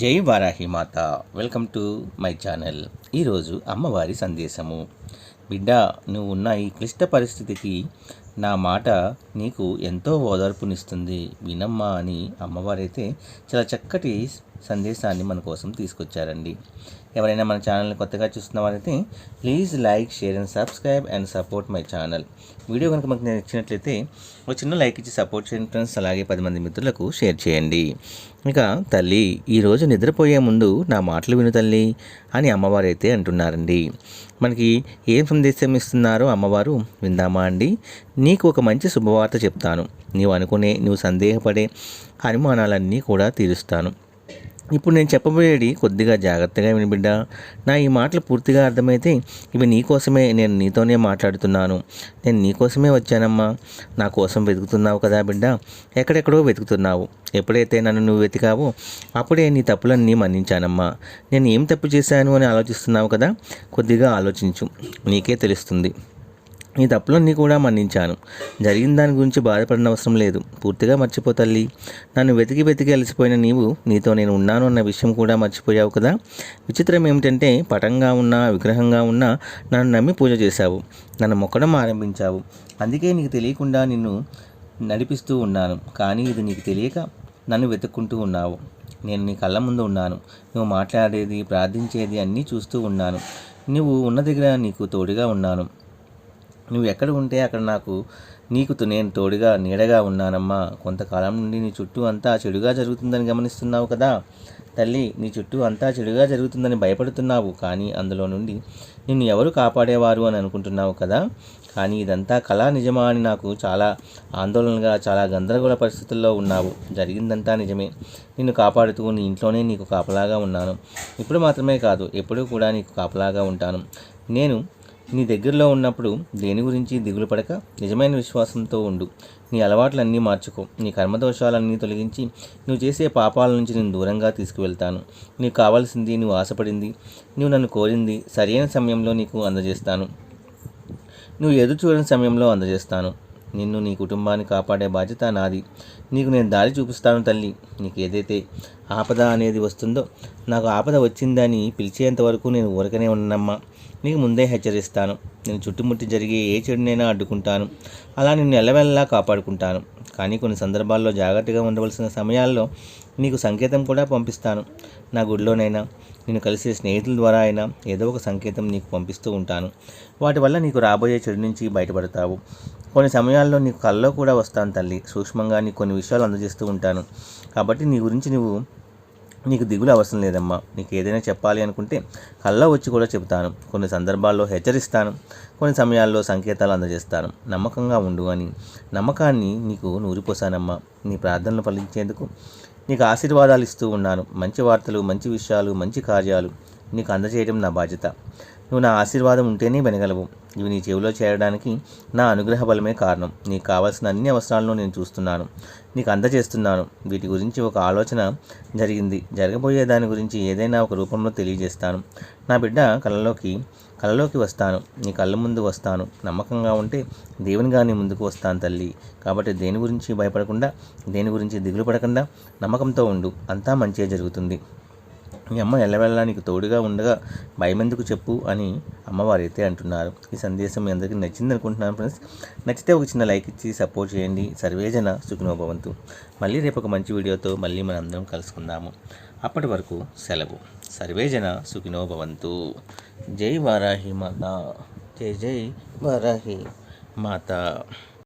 జై వారాహి మాత. Welcome to my channel. ఈరోజు అమ్మవారి సందేశము. బిడ్డ నువ్వు ఉన్న ఈ క్లిష్ట పరిస్థితికి నా మాట నీకు ఎంతో ఓదార్పునిస్తుంది వినమ్మా అని అమ్మవారైతే చాలా చక్కటి సందేశాన్ని మన కోసం తీసుకొచ్చారండి. ఎవరైనా మన ఛానల్ని కొత్తగా చూస్తున్న వారైతే please like share and subscribe and support my channel. Video కనుక మనకు నచ్చినట్లయితే ఒక చిన్న లైక్ ఇచ్చి సపోర్ట్ చేయండి ఫ్రెండ్స్ అలాగే పది మంది మిత్రులకు షేర్ చేయండి. ఇక తల్లి ఈరోజు నిద్రపోయే ముందు నా మాటలు విను తల్లి అని అమ్మవారు అయితే అంటున్నారండి. మనకి ఏం సందేశం ఇస్తున్నారో అమ్మవారు విందామా అండి? నీకు ఒక మంచి శుభవార్త చెప్తాను. నీవు అనుకునే నువ్వు సందేహపడే అనుమానాలన్నీ కూడా తీరుస్తాను. ఇప్పుడు నేను చెప్పబోయేది కొద్దిగా జాగ్రత్తగా వినిబిడ్డ నా ఈ మాటలు పూర్తిగా అర్థమైతే ఇవి నీకోసమే నేను నీతోనే మాట్లాడుతున్నాను. నేను నీకోసమే వచ్చానమ్మా. నా కోసం వెతుకుతున్నావు కదా బిడ్డ. ఎక్కడెక్కడో వెతుకుతున్నావు. ఎప్పుడైతే నన్ను నువ్వు వెతికావో అప్పుడే నీ తప్పులన్నీ మన్నించానమ్మా. నేను ఏం తప్పు చేశాను అని ఆలోచిస్తున్నావు కదా? కొద్దిగా ఆలోచించు. నీకే తెలుస్తుంది. నీ తప్పులన్నీ కూడా మన్నించాను. జరిగిన దాని గురించి బాధపడిన అవసరం లేదు. పూర్తిగా మర్చిపో తల్లి. నన్ను వెతికి వెతికి అలసిపోయిన నీవు నీతో నేను ఉన్నాను అన్న విషయం కూడా మర్చిపోయావు కదా? విచిత్రం ఏమిటంటే పటంగా ఉన్నా విగ్రహంగా ఉన్నా నన్ను నమ్మి పూజ చేశావు. నన్ను మొక్కడం ఆరంభించావు. అందుకే నీకు తెలియకుండా నిన్ను నడిపిస్తూ ఉన్నాను. కానీ ఇది నీకు తెలియక నన్ను వెతుక్కుంటూ ఉన్నావు. నేను నీ కళ్ళ ముందు ఉన్నాను. నువ్వు మాట్లాడేది ప్రార్థించేది అన్నీ చూస్తూ ఉన్నాను. నువ్వు ఉన్న దగ్గర నీకు తోడుగా ఉన్నాను. నువ్వు ఎక్కడ ఉంటే అక్కడ నాకు నీకు నేను తోడుగా నీడగా ఉన్నానమ్మా. కొంతకాలం నుండి నీ చుట్టూ అంతా చెడుగా జరుగుతుందని గమనిస్తున్నావు కదా. తల్లి నీ చుట్టూ అంతా చెడుగా జరుగుతుందని భయపడుతున్నావు. కానీ అందులో నుండి నిన్ను ఎవరు కాపాడేవారు అని అనుకుంటున్నావు కదా. కానీ ఇదంతా కళా నిజమా అని నాకు చాలా ఆందోళనగా చాలా గందరగోళ పరిస్థితుల్లో ఉన్నావు. జరిగిందంతా నిజమే. నిన్ను కాపాడుతూ నీ ఇంట్లోనే నీకు కాపలాగా ఉన్నాను. ఇప్పుడు మాత్రమే కాదు ఎప్పుడూ కూడా నీకు కాపలాగా ఉంటాను. నేను నీ దగ్గరలో ఉన్నప్పుడు దేని గురించి దిగులు పడక నిజమైన విశ్వాసంతో ఉండు. నీ అలవాట్లన్నీ మార్చుకో. నీ కర్మదోషాలన్నీ తొలగించి నువ్వు చేసే పాపాల నుంచి నేను దూరంగా తీసుకువెళ్తాను. నీకు కావాల్సింది నువ్వు ఆశపడింది నువ్వు నన్ను కోరింది సరైన సమయంలో నీకు అందజేస్తాను. నువ్వు ఎదురు చూడని సమయంలో అందజేస్తాను. నిన్ను నీ కుటుంబాన్ని కాపాడే బాధ్యత నాది. నీకు నేను దారి చూపిస్తాను తల్లి. నీకు ఏదైతే ఆపద అనేది వస్తుందో నాకు ఆపద వచ్చిందని పిలిచేంత వరకు నేను ఊరకనే ఉన్నమ్మా నీకు ముందే హెచ్చరిస్తాను. నేను చుట్టుముట్టి జరిగే ఏ చెడునైనా అడ్డుకుంటాను. అలా నిన్ను ఎల్లవెల్లా కాపాడుకుంటాను. కానీ కొన్ని సందర్భాల్లో జాగ్రత్తగా ఉండవలసిన సమయాల్లో నీకు సంకేతం కూడా పంపిస్తాను. నా గుడిలోనైనా నేను కలిసే స్నేహితుల ద్వారా అయినా ఏదో ఒక సంకేతం నీకు పంపిస్తూ ఉంటాను. వాటి వల్ల నీకు రాబోయే చెడు నుంచి బయటపడతావు. కొన్ని సమయాల్లో నీకు కల్లో కూడా వస్తాను తల్లి. సూక్ష్మంగా నీకు కొన్ని విషయాలు అందజేస్తూ ఉంటాను. కాబట్టి నీ గురించి నువ్వు నీకు దిగులు అవసరం లేదమ్మా. నీకు ఏదైనా చెప్పాలి అనుకుంటే కళ్ళ వచ్చి కూడా చెబుతాను. కొన్ని సందర్భాల్లో హెచ్చరిస్తాను. కొన్ని సమయాల్లో సంకేతాలు అందజేస్తాను. నమ్మకంగా ఉండు అని. నమ్మకాన్ని నీకు నూరిపోసానమ్మా. నీ ప్రార్థనలు ఫలించేందుకు నీకు ఆశీర్వాదాలు ఇస్తూ ఉన్నాను. మంచి వార్తలు మంచి విషయాలు మంచి కార్యాలు నీకు అందజేయడం నా బాధ్యత. నువ్వు నా ఆశీర్వాదం ఉంటేనే వినగలవు. ఇవి నీ చెవిలో చేరడానికి నా అనుగ్రహ బలమే కారణం. నీకు కావాల్సిన అన్ని అవసరాలను నేను చూస్తున్నాను. నీకు అందజేస్తున్నాను. వీటి గురించి ఒక ఆలోచన జరిగింది. జరగబోయే దాని గురించి ఏదైనా ఒక రూపంలో తెలియజేస్తాను. నా బిడ్డ కళలోకి కళ్ళలోకి వస్తాను. నీ కళ్ళ ముందు వస్తాను. నమ్మకంగా ఉంటే దేవునిగా నీ ముందుకు వస్తాను తల్లి. కాబట్టి దేని గురించి భయపడకుండా దేని గురించి దిగులు పడకుండా నమ్మకంతో ఉండు. అంతా మంచిగా జరుగుతుంది. మీ అమ్మ ఎల్లవెల్లా నీకు తోడుగా ఉండగా భయమెందుకు చెప్పు అని అమ్మవారు అయితే అంటున్నారు. ఈ సందేశం మీ అందరికీ నచ్చింది అనుకుంటున్నాను ఫ్రెండ్స్. నచ్చితే ఒక చిన్న లైక్ ఇచ్చి సపోర్ట్ చేయండి. సర్వేజన సుఖినోభవంతు మళ్ళీ రేపు ఒక మంచి వీడియోతో మళ్ళీ మనం అందరం కలుసుకుందాము. అప్పటి వరకు సెలవు. సర్వేజన సుఖినోభవంతు జై వారాహి మాత. జై జై వారాహి మాత.